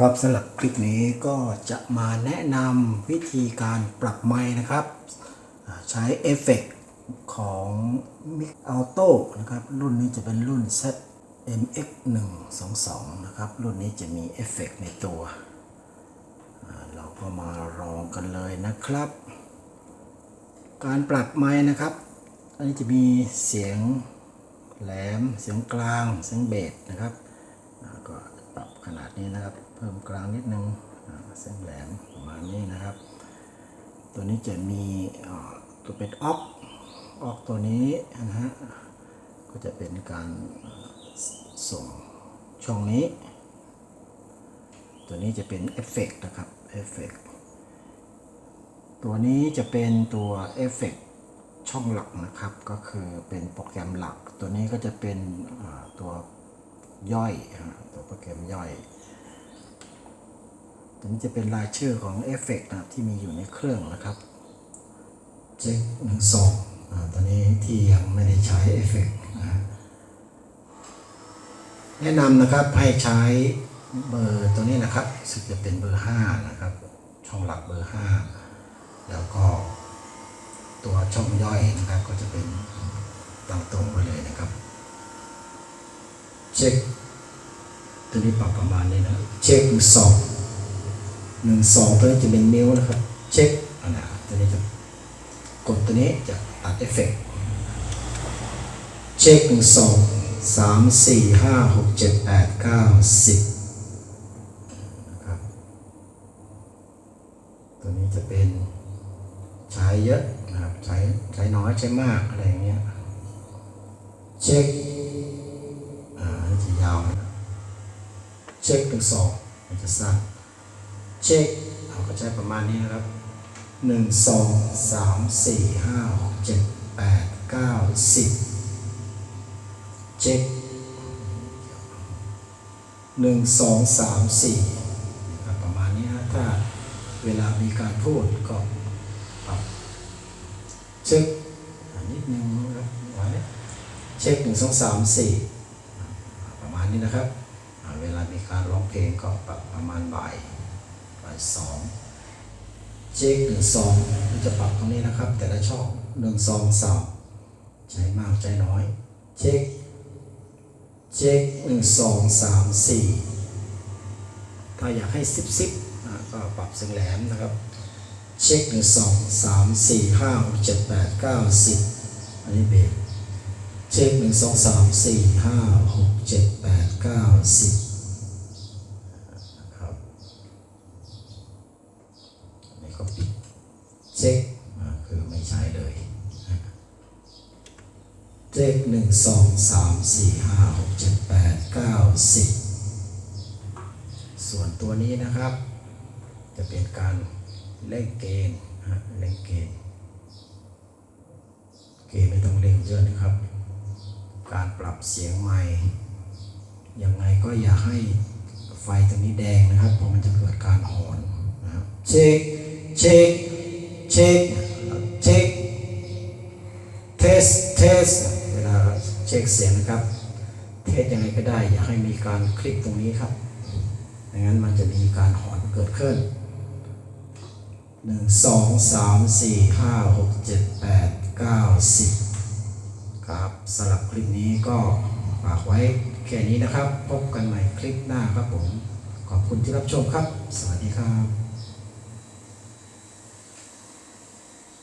ครับสำหรับคลิปนี้ก็จะมาแนะนำวิธีการปรับไมค์นะครับ ใช้เอฟเฟกต์ของ Mic Auto นะครับ รุ่นนี้จะเป็นรุ่น ZMX 122 นะครับ รุ่นนี้จะมีเอฟเฟกต์ในตัว เราก็มาลองกันเลยนะครับ การปรับไมค์นะครับ อันนี้จะมีเสียงแหลม เสียงกลาง เสียงเบสนะครับก็ ปรับขนาดนี้นะครับ เพิ่มกลางนิดนึงเสียงแหลมประมาณนี้นะครับ ตัวนี้จะมีตัวเป็นออกออกตัวนี้นะฮะก็จะเป็นการส่งช่องนี้ ตัวนี้จะเป็นเอฟเฟกต์นะครับเอฟเฟกต์ตัวนี้จะเป็นตัวเอฟเฟกต์ช่องหลักนะครับ ก็คือเป็นโปรแกรมหลัก ตัวนี้ก็จะเป็นตัว ย่อยอ่าตัวโปรแกรมย่อยตัวนี้จะเป็นรายชื่อของเอฟเฟกต์นะครับที่มีอยู่ในเครื่องนะครับเจ็คหนึ่งสองอ่าตัวนี้ที่ยังไม่ได้ใช้เอฟเฟกต์นะฮะแนะนำนะครับให้ใช้เบอร์ตัวนี้นะครับรู้สึกจะเป็นเบอร์ห้านะครับ ช่องหลักเบอร์ห้าแล้วก็ตัวช่องย่อยนะครับก็จะเป็นตรงตรงไปเลยนะครับ เช็ค ตัวนี้ปรับประมาณนี้นะเช็คหนึ่งสองหนึ่งสองตัวนี้จะเป็นนิ้วนะครับ เช็คอันนะตัวนี้จะกดตัวนี้จะตัดเอฟเฟกต์เช็คหนึ่งสองสามสี่ห้าหกเจ็ดแปดเก้าสิบนะครับตัวนี้จะเป็นใช้เยอะนะครับใช้ใช้น้อยใช้มากอะไรอย่างเงี้ยเช็ค ยาวนะเช็คหนึ่งสองมันจะสั้นเช็คเราก็ใช้ประมาณนี้นะครับหนึ่งสองสามสี่ห้าหกเจ็ดแปดเก้าสิบเช็คหนึ่งสองสามสี่ประมาณนี้นะถ้าเวลามีการพูดก็ปรับเช็คนิดนึงนะครับไว้เช็คหนึ่งสองสามสี่ นี้นะครับเวลามีการร้องเพลงก็ปรับประมาณบ่ายบ่ายสองเช็คหนึ่งสองจะปรับตรงนี้นะครับ แต่ละช่องหนึ่งสองสามใช้มากใช้น้อย เช็คเช็คหนึ่งสองสามสี่ถ้าอยากให้ซิบซิบก็ปรับเสียงแหลมนะครับ เช็คหนึ่งสองสามสี่ห้าหกเจ็ดแปดเก้าสิบอันนี้เบสเช็คหนึ่งสองสามสี่ห้าหกเจ็ดแปดเก้าสิบนะครับอันนี้ก็ปิดเช็คคือไม่ใช้เลยเช็คหนึ่งสองสามสี่ห้าหกเจ็ดแปดเก้าสิบส่วนตัวนี้นะครับ จะเป็นการเล่นเกณฑ์เล่นเกณฑ์เกณฑ์ไม่ต้องเล่นเยอะนะครับ การปรับเสียงไมค์ยังไงก็อย่าให้ไฟตรงนี้แดงนะครับเพราะมันจะเกิดการหอนนะครับเช็คเช็ค เช็คเช็คเทสเทสเวลาเช็คเสียงนะครับ เทสยังไงก็ได้อย่าให้มีการคลิกตรงนี้ครับดังนั้นมันจะมีการหอนเกิดขึ้นหนึ่งสองสามสี่ห้าหกเจ็ดแปดเก้าสิบครับสำหรับคลิปนี้ก็ฝากไว้แค่นี้นะครับ พบกันใหม่คลิปหน้าครับผม ขอบคุณที่รับชมครับ สวัสดีครับ